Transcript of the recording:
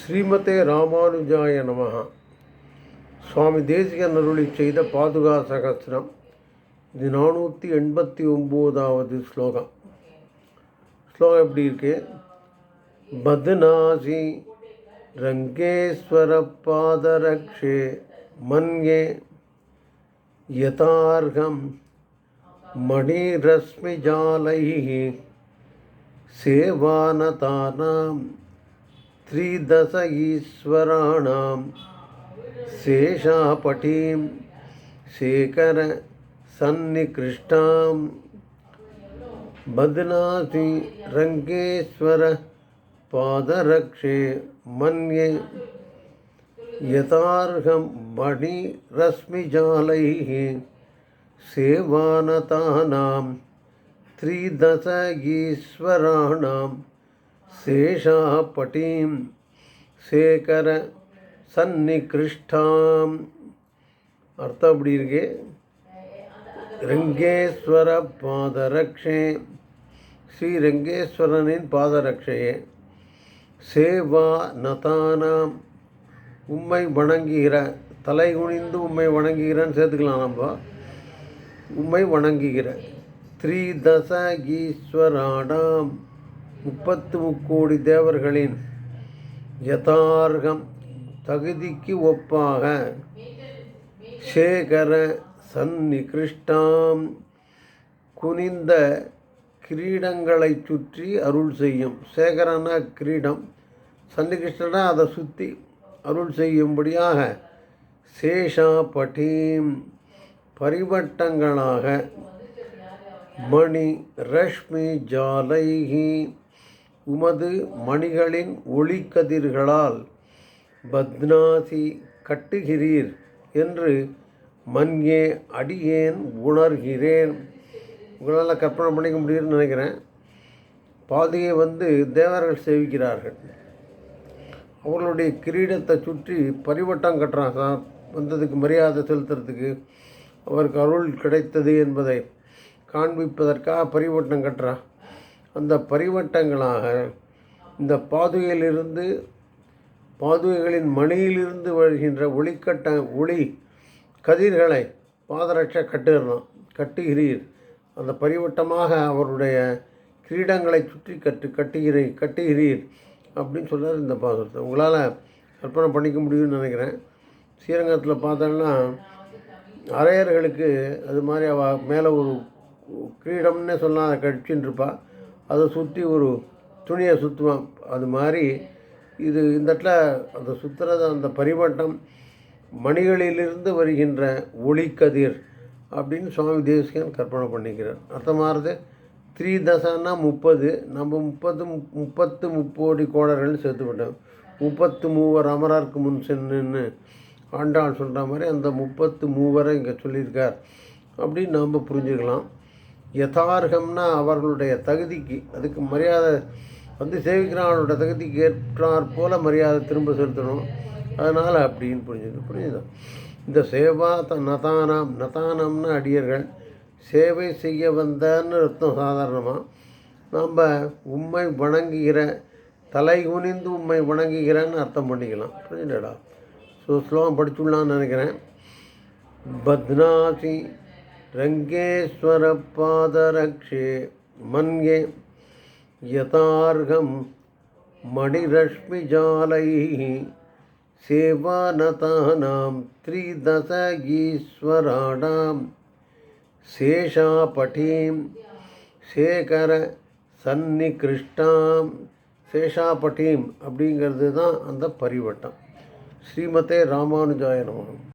ஸ்ரீமதே ராமானுஜாய நமகா சுவாமி தேசிகன் அருளி செய்த பாதுகா சகசிரம். இது நானூற்றி எண்பத்தி ஒம்போதாவது ஸ்லோகம். ஸ்லோகம் எப்படி இருக்கு? பத்னாசி ரங்கேஸ்வர பாதரக்ஷே மன்யே யதார்கம் மணிரஸ்மிஜாலை சேவானதானாம். त्रिदश ईश्वराणां शेषापटीं शेखरसन्निकृष्टां बध्नासि रङ्गेश्वर पादरक्षे मन्ये यथार्हं मणिरश्मिजालैः सेवानतानां त्रिदश ईश्वराणां சேஷாப்பட்டிம் சேகர சந்நிகிருஷ்டாம் அர்த்தம் அப்படி இருக்கு. ரங்கேஸ்வர பாதரக்ஷே ஸ்ரீரங்கேஸ்வரனின் பாதரக்ஷையே. சேவா நதானாம்। உம்மை வணங்குகிற தலை குனிந்து உம்மை வணங்குகிறேன்னு சேர்த்துக்கலாம் நம்ம. உம்மை வணங்குகிற த்ரீதச ஈஸ்வராடாம் முப்பத்து முக்கோடி தேவர்களின் யதார்கம் தகுதிக்கு ஒப்பாக சேகர சந்நிகிருஷ்டாம். குனிந்த கிரீடங்களை சுற்றி அருள் செய்யும். சேகரன கிரீடம் சன்னிகிருஷ்ணனா அதை சுற்றி அருள் செய்யும்படியாக சேஷா பட்டீம் பரிவட்டங்களாக மணி ரஷ்மி ஜாலைஹி உமது மணிகளின் ஒளிக்கதிர்களால் பத்னாசி கட்டுகிறீர் என்று மன்யே அடியேன் உணர்கிறேன். உங்களால் கற்பனை பண்ணிக்க முடியும்னு நினைக்கிறேன். பாதையை வந்து தேவர்கள் சேவிக்கிறார்கள். அவர்களுடைய கிரீடத்தை சுற்றி பரிவட்டம் கட்டுறான் சார். வந்ததுக்கு மரியாதை செலுத்துறதுக்கு அவருக்கு அருள் கிடைத்தது என்பதை காண்பிப்பதற்காக பரிவட்டம் கட்டுறான். அந்த பரிவட்டங்களாக இந்த பாதுகையிலிருந்து பாதுகைகளின் மணியிலிருந்து வருகின்ற ஒளிக்கட்ட ஒளி கதிர்களை பாதரட்ச கட்டுகிறான் கட்டுகிறீர். அந்த பரிவட்டமாக அவருடைய கிரீடங்களை சுற்றி கட்டு கட்டுகிறீ கட்டுகிறீர் அப்படின்னு சொல்கிறார் இந்த பாசுரத்தை உங்களால் கற்பனை பண்ணிக்க முடியும்னு நினைக்கிறேன். ஸ்ரீரங்கத்தில் பார்த்தோன்னா அரையர்களுக்கு அது மாதிரி அவ மேலே ஒரு கிரீடம்னே சொன்னால் அதை கழிச்சுன்னு இருப்பாள் அதை சுற்றி ஒரு துணியை சுற்றுவான் அது மாதிரி இது இந்த இடத்துல அந்த சுற்றுறது அந்த பரிவட்டம் மணிகளிலிருந்து வருகின்ற ஒளிக்கதிர் அப்படின்னு சுவாமி தேசிகன் கற்பனை பண்ணிக்கிறார். அர்த்தமாகிறது த்ரீ தசைன்னா முப்பது நம்ம முப்பது முப்பத்து முப்போடி கோடர்கள்னு சேர்த்துப்பட்டோம் முப்பத்து மூவர் அமரருக்கு முன் சென்னுன்னு ஆண்டாள் சொல்கிற மாதிரி அந்த முப்பத்து மூவரை இங்கே சொல்லியிருக்கார். அப்படின்னு நாம் புரிஞ்சுக்கலாம். யதார்கம்னா அவர்களுடைய தகுதிக்கு அதுக்கு மரியாதை வந்து சேவிக்கிறவங்களோட தகுதிக்கு ஏற்றாற் போல மரியாதை திரும்ப செலுத்தணும். அதனால் அப்படின்னு புரிஞ்சுது. புரிஞ்சுதா? இந்த சேவா த நதானாம் நதானம்னு அடியர்கள் சேவை செய்ய வந்தன்னு அர்த்தம் சாதாரணமாக நம்ம உண்மை வணங்குகிற தலை குனிந்து உண்மை வணங்குகிறேன்னு அர்த்தம் பண்ணிக்கலாம். புரிஞ்சுடா ஸோ ஸ்லோகம் படிச்சுடலான்னு நினைக்கிறேன். பத்னாசி ரங்கேஸ்வர பாதரக்ஷே மன்யே யதார்கம் மணிரஷ்மிஜாலைः सेवानतानां त्रिदश ईश्वराणां शेषापटीं சேகர சந்நிகிருஷ்டாம் சேஷாபட்டீம் அப்படிங்கிறது தான் அந்த பரிவட்டம் ஸ்ரீமதே ராமானுஜாய நமகம்